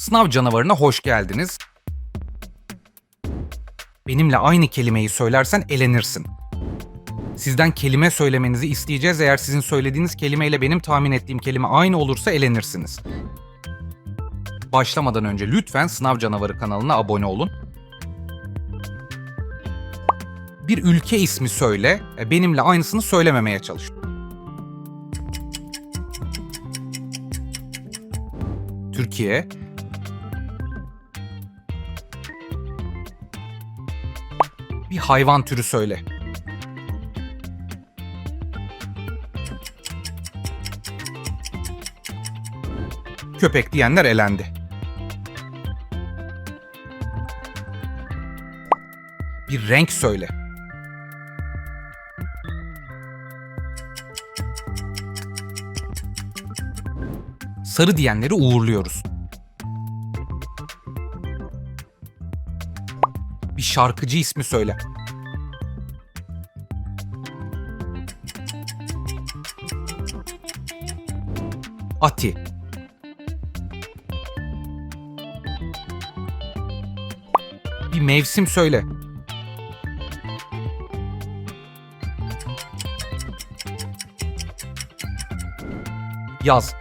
Sınav canavarına hoş geldiniz. Benimle aynı kelimeyi söylersen elenirsin. Sizden kelime söylemenizi isteyeceğiz. Eğer sizin söylediğiniz kelimeyle benim tahmin ettiğim kelime aynı olursa elenirsiniz. Başlamadan önce lütfen Sınav Canavarı kanalına abone olun. Bir ülke ismi söyle, e, benimle aynısını söylememeye çalış. Türkiye, hayvan türü söyle. Köpek diyenler elendi. Bir renk söyle. Sarı diyenleri uğurluyoruz. Bir şarkıcı ismi söyle. Ati. Bir mevsim söyle. Yaz.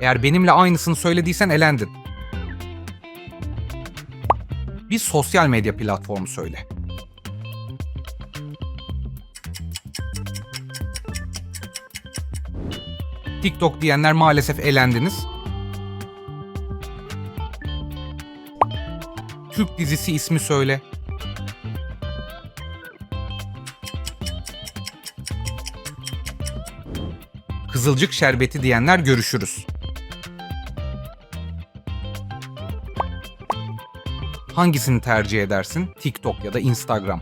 Eğer benimle aynısını söylediysen elendin. Bir sosyal medya platformu söyle. TikTok diyenler maalesef elendiniz. Türk dizisi ismi söyle. Kızılcık şerbeti diyenler görüşürüz. Hangisini tercih edersin? TikTok ya da Instagram?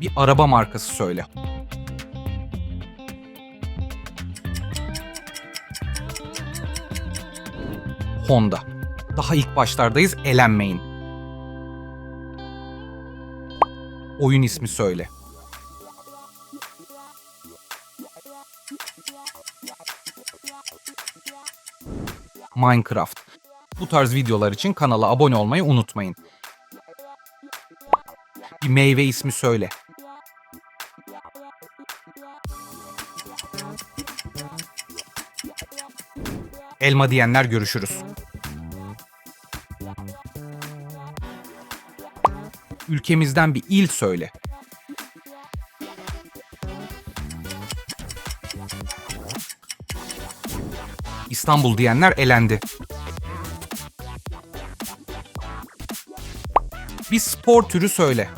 Bir araba markası söyle. Honda. Daha ilk başlardayız, elenmeyin. Oyun ismi söyle. Minecraft. Bu tarz videolar için kanala abone olmayı unutmayın. Bir meyve ismi söyle. Elma diyenler görüşürüz. Ülkemizden bir il söyle. İstanbul diyenler elendi. Bir spor türü söyle.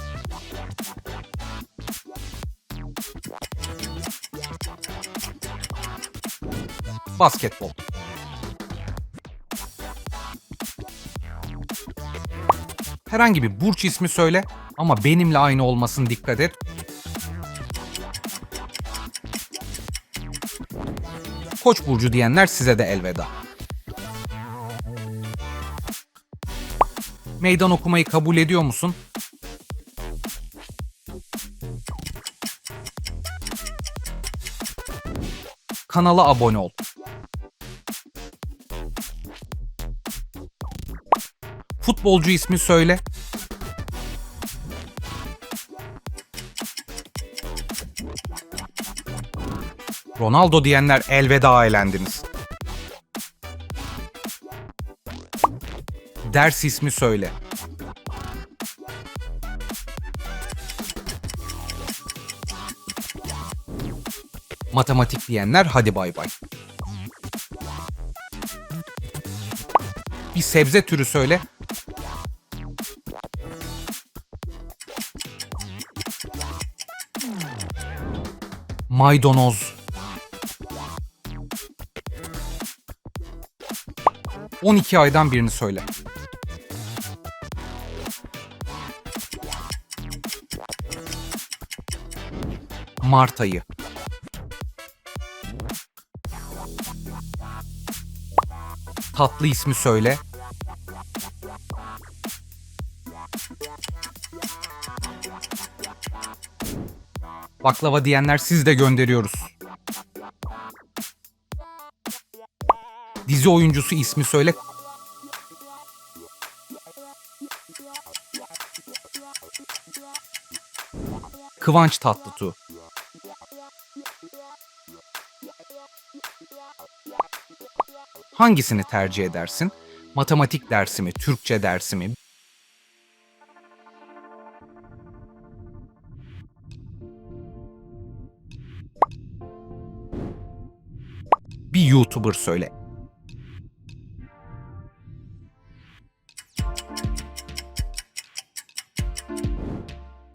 Basketbol. Herhangi bir burç ismi söyle ama benimle aynı olmasın dikkat et. Koç burcu diyenler size de elveda. Meydan okumayı kabul ediyor musun? Kanala abone ol. Futbolcu ismi söyle. Ronaldo diyenler elveda eğlendiniz. Ders ismi söyle. Matematik diyenler hadi bay bay. Bir sebze türü söyle. Maydanoz. 12 aydan birini söyle. Mart ayı. Tatlı ismi söyle. Baklava diyenler siz de gönderiyoruz. Dizi oyuncusu ismi söyle. Kıvanç Tatlıtuğ. Hangisini tercih edersin? Matematik dersi mi, Türkçe dersi mi? YouTuber söyle.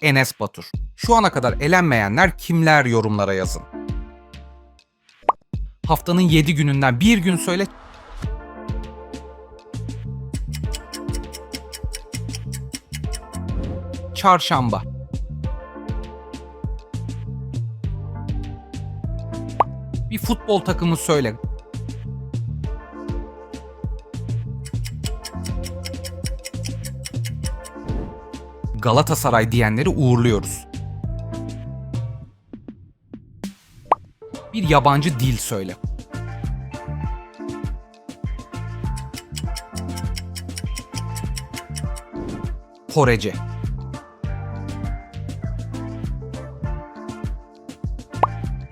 Enes Batur. Şu ana kadar elenmeyenler kimler yorumlara yazın. Haftanın 7 gününden bir gün söyle. Çarşamba. Bir futbol takımı söyle. Galatasaray diyenleri uğurluyoruz. Bir yabancı dil söyle. Korece.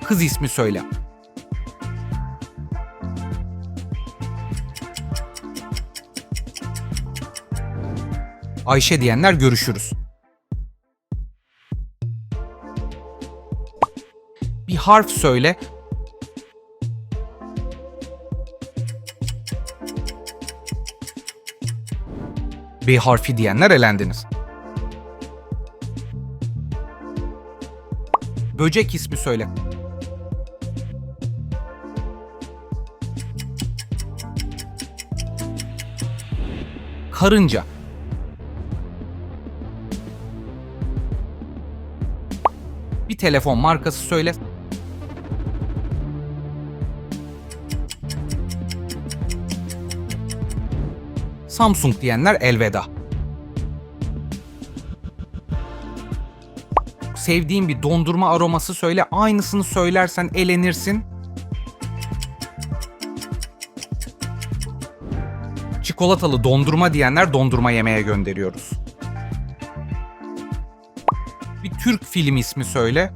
Kız ismi söyle. Ayşe diyenler görüşürüz. Harf söyle. B harfi diyenler elendiniz. Böcek ismi söyle. Karınca. Bir telefon markası söyle. Samsung diyenler elveda. Sevdiğin bir dondurma aroması söyle. Aynısını söylersen elenirsin. Çikolatalı dondurma diyenler dondurma yemeye gönderiyoruz. Bir Türk film ismi söyle.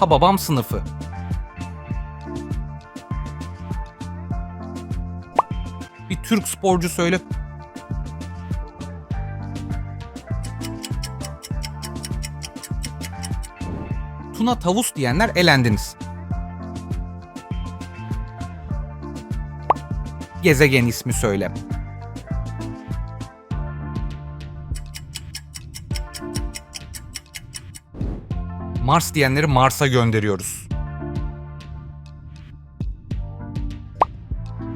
Ha babam sınıfı. Türk sporcu söyle. Tuna tavus diyenler elendiniz. Gezegen ismi söyle. Mars diyenleri Mars'a gönderiyoruz.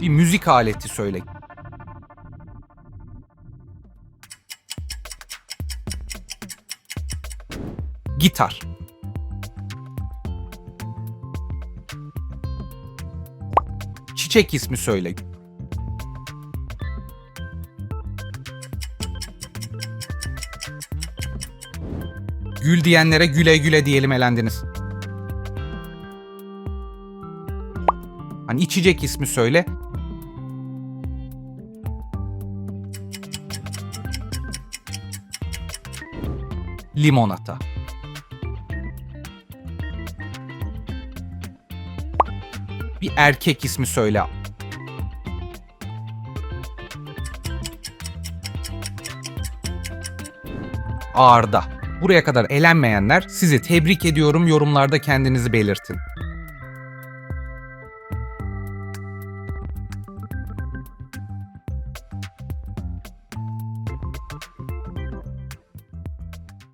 Bir müzik aleti söyle. Gitar. Çiçek ismi söyle. Gül diyenlere güle güle diyelim elendiniz. Hani içecek ismi söyle. Limonata. Erkek ismi söyle. Arda. Buraya kadar elenmeyenler sizi tebrik ediyorum yorumlarda kendinizi belirtin.